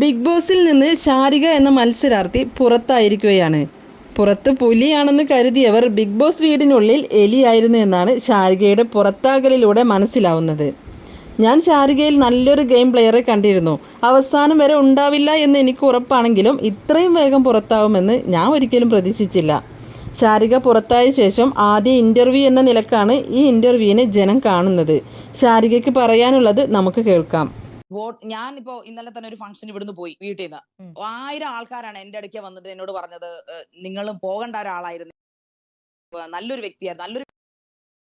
Big ബോസിൽ നിന്ന് ശാരിക എന്ന മത്സരാർത്ഥി പുറത്തായിരിക്കുകയാണ്. പുറത്ത് പുലിയാണെന്ന് കരുതിയവർ ബിഗ് ബോസ് വീടിനുള്ളിൽ എലിയായിരുന്നു എന്നാണ് ശാരികയുടെ പുറത്താകലിലൂടെ മനസ്സിലാവുന്നത്. ഞാൻ ശാരികയിൽ നല്ലൊരു ഗെയിം പ്ലെയറെ കണ്ടിരുന്നു. അവസാനം വരെ ഉണ്ടാവില്ല എന്ന് എനിക്ക് ഉറപ്പാണെങ്കിലും ഇത്രയും വേഗം പുറത്താവുമെന്ന് ഞാൻ ഒരിക്കലും പ്രതീക്ഷിച്ചില്ല. ശാരിക പുറത്തായ ശേഷം ആദ്യ ഇന്റർവ്യൂ എന്ന നിലക്കാണ് ഈ ഇന്റർവ്യൂവിനെ ജനം കാണുന്നത്. ശാരികയ്ക്ക് പറയാനുള്ളത് നമുക്ക് കേൾക്കാം. വോട്ട് ഞാനിപ്പോ ഇന്നലെ തന്നെ ഒരു ഫംഗ്ഷൻ ഇവിടുന്ന് പോയി വീട്ടിൽ നിന്ന്. ആയിരം ആൾക്കാരാണ് എന്റെ അടുക്കെ വന്നിട്ട് എന്നോട് പറഞ്ഞത് നിങ്ങളും പോകണ്ട ഒരാളായിരുന്നു നല്ലൊരു വ്യക്തിയായിരുന്നു നല്ലൊരു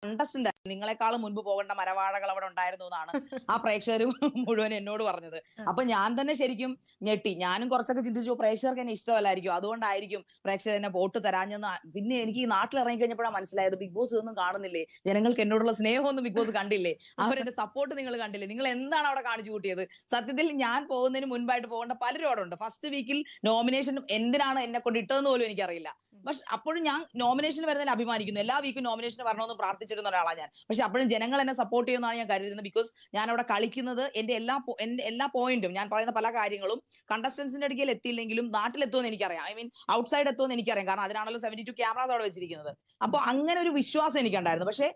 കണ്ടസ്റ്റന്റ് നിങ്ങളെക്കാളും മുൻപ് പോകേണ്ട മരവാഴകൾ അവിടെ ഉണ്ടായിരുന്നു എന്നാണ് ആ പ്രേക്ഷകരും മുഴുവൻ എന്നോട് പറഞ്ഞത്. അപ്പൊ ഞാൻ തന്നെ ശരിക്കും ഞെട്ടി. ഞാനും കുറച്ചൊക്കെ ചിന്തിച്ചു പ്രേക്ഷകർക്ക് എന്നെ ഇഷ്ടമല്ലായിരിക്കും. അതുകൊണ്ടായിരിക്കും പ്രേക്ഷകർ എന്നെ വോട്ട് തരാഞ്ഞെന്ന് പിന്നെ എനിക്ക് ഈ നാട്ടിൽ ഇറങ്ങി കഴിഞ്ഞപ്പോഴാണ് മനസ്സിലായത് ബിഗ് ബോസ് ഒന്നും കാണുന്നില്ലേ? ജനങ്ങൾക്ക് എന്നോടുള്ള സ്നേഹമൊന്നും ബിഗ് ബോസ് കണ്ടില്ലേ? അവരെന്റെ സപ്പോർട്ട് നിങ്ങൾ കണ്ടില്ലേ? നിങ്ങൾ എന്താണ് അവിടെ കാണിച്ചു കൂട്ടിയത്? സത്യത്തിൽ ഞാൻ പോകുന്നതിന് മുൻപായിട്ട് പോകേണ്ട പലരും അവിടെ ഉണ്ട്. ഫസ്റ്റ് വീക്കിൽ നോമിനേഷൻ എന്തിനാണ് എന്നെ കൊണ്ട് ഇട്ടതെന്ന് പോലും എനിക്കറിയില്ല. പക്ഷെ അപ്പോഴും ഞാൻ നോമിനേഷൻ വരുന്നതിൽ അഭിമാനിക്കുന്നു. എല്ലാ വീക്കും നോമിനേഷൻ വരണമെന്ന് പ്രാർത്ഥിച്ചിരുന്ന ഒരാളാണ് ഞാൻ. പക്ഷെ അപ്പോഴും ജനങ്ങൾ എന്നെ സപ്പോർട്ട് ചെയ്യുന്നതാണ് ഞാൻ കരുതുന്നത് ബിക്കോസ് ഞാൻ അവിടെ കളിക്കുന്നത് എന്റെ എല്ലാ എന്റെ എല്ലാ പോയിന്റും ഞാൻ പറയുന്ന പല കാര്യങ്ങളും കണ്ടസ്റ്റൻസിന്റെ അടുക്കൽ എത്തിയില്ലെങ്കിലും നാട്ടിലെത്തുമെന്ന് എനിക്കറിയാം. ഐ മീൻ ഔട്ട്സൈഡ് എത്തുമെന്ന് എനിക്കറിയാം. കാരണം അതിനാണല്ലോ സെവന്റി ടു ക്യാമറ അവിടെ വെച്ചിരിക്കുന്നത്. അപ്പൊ അങ്ങനെ ഒരു വിശ്വാസം എനിക്കുണ്ടായിരുന്നു. പക്ഷേ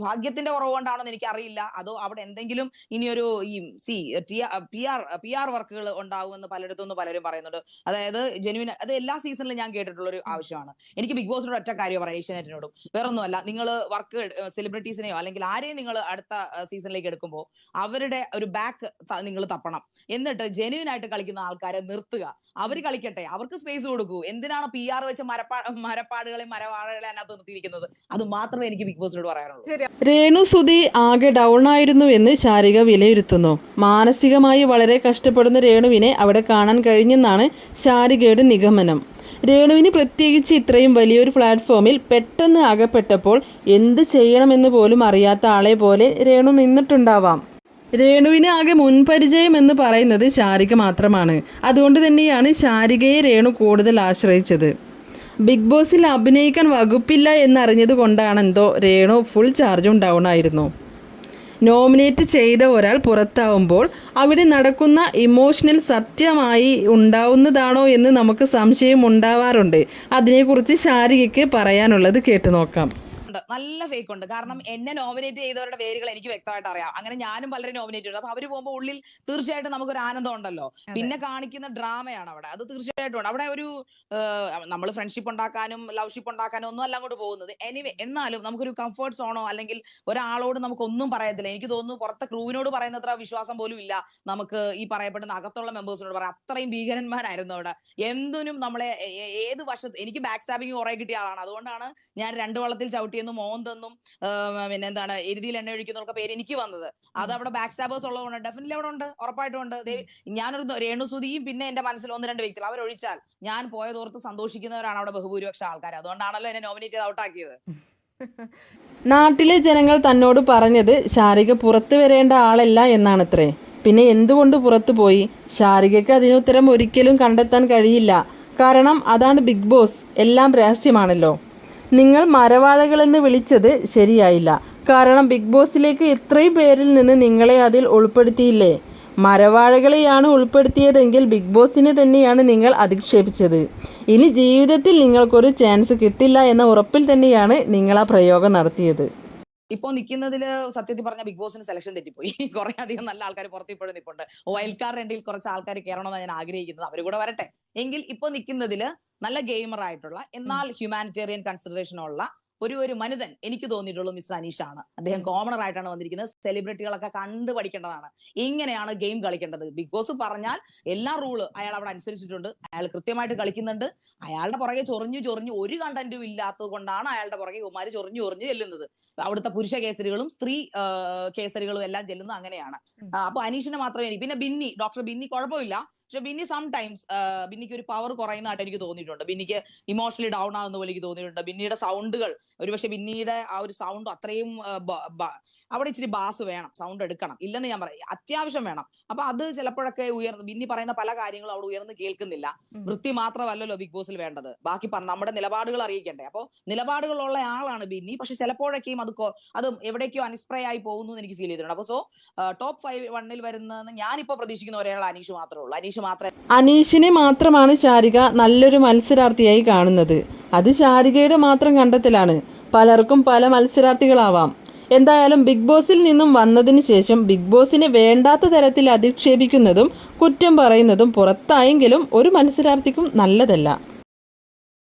ഭാഗ്യത്തിന്റെ കുറവ് കൊണ്ടാണെന്ന് എനിക്കറിയില്ല. അതോ അവിടെ എന്തെങ്കിലും ഇനിയൊരു ഈ C P R P R വർക്കുകൾ ഉണ്ടാവുമെന്ന് പലയിടത്തുനിന്ന് പലരും പറയുന്നുണ്ട്. അതായത് ജെനുവിൻ അത് എല്ലാ സീസണിലും ഞാൻ കേട്ടിട്ടുള്ള ഒരു ആവശ്യമാണ്. എനിക്ക് ബിഗ് ബോസിനോട് ഒറ്റ കാര്യം പറയാം ഏഷ്യാനെറ്റിനോടും. വേറൊന്നുമല്ല. നിങ്ങൾ വർക്ക് സെലിബ്രിറ്റീസിനെയോ അല്ലെങ്കിൽ ആരെയും നിങ്ങൾ അടുത്ത സീസണിലേക്ക് എടുക്കുമ്പോൾ അവരുടെ ഒരു ബാക്ക് നിങ്ങൾ തപ്പണം. എന്നിട്ട് ജെനുവിൻ ആയിട്ട് കളിക്കുന്ന ആൾക്കാരെ നിർത്തുക. അവർ കളിക്കട്ടെ. അവർക്ക് സ്പേസ് കൊടുക്കൂ. എന്തിനാണ് പി ആർ വെച്ച മരപ്പാ മരപ്പാടുകളെ മരവാഴകളെ അതിനകത്ത് നിർത്തിയിരിക്കുന്നത്? അത് മാത്രമേ എനിക്ക് ബിഗ് ബോസിനോട് പറയാനുള്ളൂ. രേണു സുധി ആകെ ഡൗൺ ആയിരുന്നു എന്ന് ശാരിക വിലയിരുത്തുന്നു. മാനസികമായി വളരെ കഷ്ടപ്പെടുന്ന രേണുവിനെ അവിടെ കാണാൻ കഴിഞ്ഞെന്നാണ് ശാരികയുടെ നിഗമനം. രേണുവിന് പ്രത്യേകിച്ച് ഇത്രയും വലിയൊരു പ്ലാറ്റ്ഫോമിൽ പെട്ടെന്ന് അകപ്പെട്ടപ്പോൾ എന്ത് ചെയ്യണമെന്ന് പോലും അറിയാത്ത ആളെ പോലെ രേണു നിന്നിട്ടുണ്ടാവാം. രേണുവിന് ആകെ മുൻപരിചയം എന്ന് പറയുന്നത് ശാരിക മാത്രമാണ്. അതുകൊണ്ട് തന്നെയാണ് ശാരികയെ രേണു കൂടുതൽ ആശ്രയിച്ചത്. ബിഗ് ബോസിൽ അഭിനയിക്കാൻ വകുപ്പില്ല എന്നറിഞ്ഞത് കൊണ്ടാണെന്തോ രേണു ഫുൾ ചാർജും ഡൗൺ ആയിരുന്നു. നോമിനേറ്റ് ചെയ്ത ഒരാൾ പുറത്താവുമ്പോൾ അവിടെ നടക്കുന്ന ഇമോഷണൽ സത്യമായി ഉണ്ടാവുന്നതാണോ എന്ന് നമുക്ക് സംശയം ഉണ്ടാവാറുണ്ട്. അതിനെക്കുറിച്ച് ശാരികയ്ക്ക് പറയാനുള്ളത് കേട്ടു നോക്കാം ഉണ്ട്. നല്ല ഫേക്ക് ഉണ്ട്. കാരണം എന്നെ നോമിനേറ്റ് ചെയ്തവരുടെ പേരുകൾ എനിക്ക് വ്യക്തമായിട്ട് അറിയാം. അങ്ങനെ ഞാനും പലരും നോമിനേറ്റ് ചെയ്തു. അപ്പൊ അവർ പോകുമ്പോൾ ഉള്ളിൽ തീർച്ചയായിട്ടും നമുക്കൊരു ആനന്ദം ഉണ്ടല്ലോ. പിന്നെ കാണിക്കുന്ന ഡ്രാമയാണ് അവിടെ. അത് തീർച്ചയായിട്ടും ഉണ്ട്. അവിടെ ഒരു നമ്മൾ ഫ്രണ്ട്ഷിപ്പ് ഉണ്ടാക്കാനും ലവ്ഷിപ്പ് ഉണ്ടാക്കാനും ഒന്നും അല്ല അങ്ങോട്ട് പോകുന്നത്. എനിവേ എന്നാലും നമുക്കൊരു കംഫർട്ട് സോണോ അല്ലെങ്കിൽ ഒരാളോട് നമുക്ക് ഒന്നും പറയത്തില്ല. എനിക്ക് തോന്നുന്നു പുറത്തെ ക്രൂവിനോട് പറയുന്നത്ര വിശ്വാസം പോലും ഇല്ല. നമുക്ക് ഈ പറയപ്പെടുന്ന അകത്തുള്ള മെമ്പേഴ്സിനോട് പറയാം. അത്രയും ഭീകരന്മാരായിരുന്നു അവിടെ. എന്തിനും നമ്മളെ ഏത് വശത്ത് എനിക്ക് ബാക്ക് സ്റ്റാബിങ് കുറെ കിട്ടിയ ആളാണ്. അതുകൊണ്ടാണ് ഞാൻ രണ്ട് വള്ളത്തിൽ ചവിട്ടിയെന്നും മോന്തെന്നും പിന്നെ എന്താണ് എരുതിയിൽ എണ്ണ ഒഴിക്കുന്നൊക്കെ പേര് എനിക്ക് വന്നത്. അത് അവിടെ ബാക്ക് സ്റ്റാബേഴ്സ് ഉള്ളതുകൊണ്ട് ഡെഫിനറ്റ്ലി അവിടെ ഉണ്ട് ഉറപ്പായിട്ടും ഉണ്ട്. ഞാനൊരു രേണുസുതിയും പിന്നെ എന്റെ മനസ്സിൽ ഒന്ന് രണ്ട് വ്യക്തികൾ അവരൊഴിച്ചാൽ ഞാൻ പോയതോർത്ത് സന്തോഷിക്കുന്നവരാണ് അവിടെ ബഹുഭൂരിപക്ഷം ആൾക്കാർ അതുകൊണ്ടാണല്ലോ എന്നെ നോമിനേറ്റ് ചെയ്ത് ഔട്ടാക്കിയത് നാട്ടിലെ ജനങ്ങൾ തന്നോട് പറഞ്ഞത് ശാരിക പുറത്തു വരേണ്ട ആളല്ല എന്നാണത്രേ. പിന്നെ എന്തുകൊണ്ട് പുറത്തു പോയി? ശാരികയ്ക്ക് അതിനുത്തരം ഒരിക്കലും കണ്ടെത്താൻ കഴിയില്ല. കാരണം അതാണ് ബിഗ് ബോസ്. എല്ലാം രഹസ്യമാണല്ലോ. നിങ്ങൾ മരവാഴകളെന്ന് വിളിച്ചത് ശരിയായില്ല. കാരണം ബിഗ് ബോസിലേക്ക് ഇത്രയും പേരിൽ നിന്ന് നിങ്ങളെ അതിൽ ഉൾപ്പെടുത്തിയില്ലേ? മരവാഴകളെയാണ് ഉൾപ്പെടുത്തിയതെങ്കിൽ ബിഗ് ബോസിനെ തന്നെയാണ് നിങ്ങൾ അധിക്ഷേപിച്ചത്. ഇനി ജീവിതത്തിൽ നിങ്ങൾക്കൊരു ചാൻസ് കിട്ടില്ല എന്ന ഉറപ്പിൽ തന്നെയാണ് നിങ്ങൾ ആ പ്രയോഗം നടത്തിയത്. ഇപ്പൊ നിൽക്കുന്നതിൽ സത്യത്തിൽ പറഞ്ഞ ബിഗ് ബോസിന് സെലക്ഷൻ തെറ്റിപ്പോയി. കുറെ അധികം നല്ല ആൾക്കാർ പുറത്ത് ഇപ്പോഴും നിൽപ്പുണ്ട് വൈൽഡ് കാർഡ് രണ്ടിൽ കുറച്ച് ആൾക്കാർ കയറണമെന്നാണ് ഞാൻ ആഗ്രഹിക്കുന്നത്. അവർ കൂടെ വരട്ടെ. എങ്കിൽ ഇപ്പൊ നിൽക്കുന്നതിൽ നല്ല ഗെയിമർ ആയിട്ടുള്ള എന്നാൽ ഹ്യൂമാനിറ്റേറിയൻ കൺസിഡറേഷൻ ഉള്ള ഒരു ഒരു മനുതൻ എനിക്ക് തോന്നിയിട്ടുള്ളൂ മിസ്റ്റർ ആണ്. അദ്ദേഹം കോമണർ ആയിട്ടാണ് വന്നിരിക്കുന്നത്. സെലിബ്രിറ്റികളൊക്കെ കണ്ടു പഠിക്കേണ്ടതാണ്. ഇങ്ങനെയാണ് ഗെയിം കളിക്കേണ്ടത്. ബിഗ് ബോസ് പറഞ്ഞാൽ എല്ലാ റൂൾ അയാൾ അവിടെ അനുസരിച്ചിട്ടുണ്ട്. അയാൾ കൃത്യമായിട്ട് കളിക്കുന്നുണ്ട്. അയാളുടെ പുറകെ ചൊറിഞ്ഞു ചൊറിഞ്ഞു ഒരു കണ്ടന്റും ഇല്ലാത്തത് കൊണ്ടാണ് അയാളുടെ പുറകെ ഉമാര് ചൊറിഞ്ഞു ചൊറിഞ്ഞു ചെല്ലുന്നത്. അവിടുത്തെ പുരുഷ കേസരികളും സ്ത്രീ കേസരികളും എല്ലാം ചെല്ലുന്നത് അങ്ങനെയാണ്. അപ്പൊ അനീഷിനെ മാത്രമേ പിന്നെ ബിന്നി ഡോക്ടർ ബിന്നി കുഴപ്പമില്ല. പക്ഷെ ബിന്നി സം ടൈംസ് ബിന്നിക്ക് ഒരു പവർ കുറയുന്നതായിട്ട് എനിക്ക് തോന്നിയിട്ടുണ്ട്. ബിന്നിക്ക് ഇമോഷണലി ഡൗൺ ആകുന്ന പോലെ എനിക്ക് തോന്നിയിട്ടുണ്ട്. ബിന്നിയുടെ സൗണ്ടുകൾ ഒരുപക്ഷെ ബിന്നിയുടെ ആ ഒരു സൗണ്ട് അത്രയും അവിടെ ഇച്ചിരി ബാസ് വേണം സൗണ്ട് എടുക്കണം. ഇല്ലെന്ന് ഞാൻ പറയും. അത്യാവശ്യം വേണം. അപ്പൊ അത് ചിലപ്പോഴൊക്കെ ഉയർന്ന് ബിന്നി പറയുന്ന പല കാര്യങ്ങളും അവിടെ ഉയർന്ന് കേൾക്കുന്നില്ല. വൃത്തി മാത്രമല്ലല്ലോ ബിഗ് ബോസിൽ വേണ്ടത്. ബാക്കി നമ്മുടെ നിലപാടുകൾ അറിയിക്കണ്ടേ. അപ്പോൾ നിലപാടുകളുള്ള ആളാണ് ബിന്നി. പക്ഷെ ചിലപ്പോഴൊക്കെയും അത് അത് എവിടേക്കോ അനിസ്പ്രേ ആയി പോകുന്നു എന്ന് എനിക്ക് ഫീൽ ചെയ്തിട്ടുണ്ട്. അപ്പൊ സോ ടോപ്പ് ഫൈവ് വണ്ണിൽ വരുന്നതെന്ന് ഞാനിപ്പോ പ്രതീക്ഷിക്കുന്ന ഒരാൾ അനീഷ് മാത്രമേ ഉള്ളൂ. അനീഷ് മാത്രമേ അനീഷിനെ മാത്രമാണ് ചാരിക നല്ലൊരു മത്സരാർത്ഥിയായി കാണുന്നത്. അത് ശാരികയുടെ മാത്രം കണ്ടെത്തലാണ്. പലർക്കും പല മത്സരാർത്ഥികളാവാം. എന്തായാലും ബിഗ് ബോസിൽ നിന്നും വന്നതിന് ശേഷം ബിഗ് ബോസിനെ വേണ്ടാത്ത തരത്തിൽ അധിക്ഷേപിക്കുന്നതും കുറ്റം പറയുന്നതും പുറത്തായെങ്കിലും ഒരു മത്സരാർത്ഥിക്കും നല്ലതല്ല.